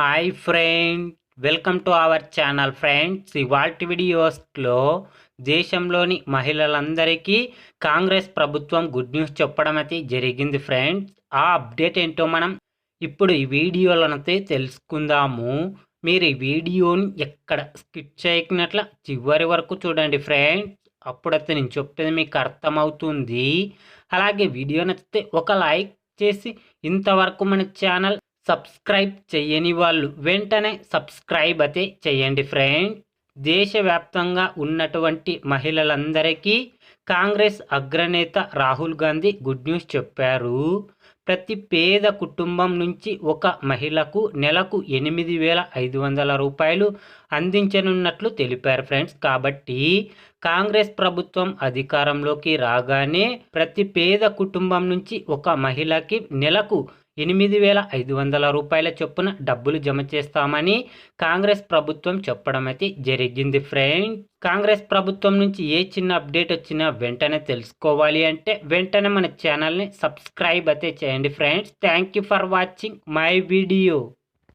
Hi friend welcome to our channel friends. ఇవాల్టి వీడియోస్లో దేశంలోని మహిళలందరికీ కాంగ్రెస్ ప్రభుత్వం గుడ్ న్యూస్ చెప్పడం అయితే జరిగింది ఫ్రెండ్స్. ఆ అప్డేట్ ఏంటో మనం ఇప్పుడు ఈ వీడియోలనైతే తెలుసుకుందాము. మీరు ఈ వీడియోని ఎక్కడ స్కిప్ చేయకున్నట్ల చివరి వరకు చూడండి ఫ్రెండ్స్. అప్పుడైతే నేను చెప్పేది మీకు అర్థమవుతుంది. అలాగే వీడియో నచ్చితే ఒక లైక్ చేసి ఇంతవరకు మన ఛానల్ సబ్స్క్రైబ్ చేయని వాళ్ళు వెంటనే సబ్స్క్రైబ్ అయితే చేయండి ఫ్రెండ్. దేశవ్యాప్తంగా ఉన్నటువంటి మహిళలందరికీ కాంగ్రెస్ అగ్రనేత రాహుల్ గాంధీ గుడ్ న్యూస్ చెప్పారు. ప్రతి పేద కుటుంబం నుంచి ఒక మహిళకు నెలకు ఎనిమిది వేల ఐదు వందల రూపాయలు అందించనున్నట్లు తెలిపారు ఫ్రెండ్స్. కాబట్టి కాంగ్రెస్ ప్రభుత్వం అధికారంలోకి రాగానే ప్రతి పేద కుటుంబం నుంచి ఒక మహిళకి నెలకు ఎనిమిది వేల ఐదు వందల రూపాయల చొప్పున డబ్బులు జమ చేస్తామని కాంగ్రెస్ ప్రభుత్వం చెప్పడం అయితే జరిగింది ఫ్రెండ్. కాంగ్రెస్ ప్రభుత్వం నుంచి ఏ చిన్న అప్డేట్ వచ్చినా వెంటనే తెలుసుకోవాలి అంటే వెంటనే మన ఛానల్ని సబ్స్క్రైబ్ అయితే చేయండి friends. Thank you for watching my video.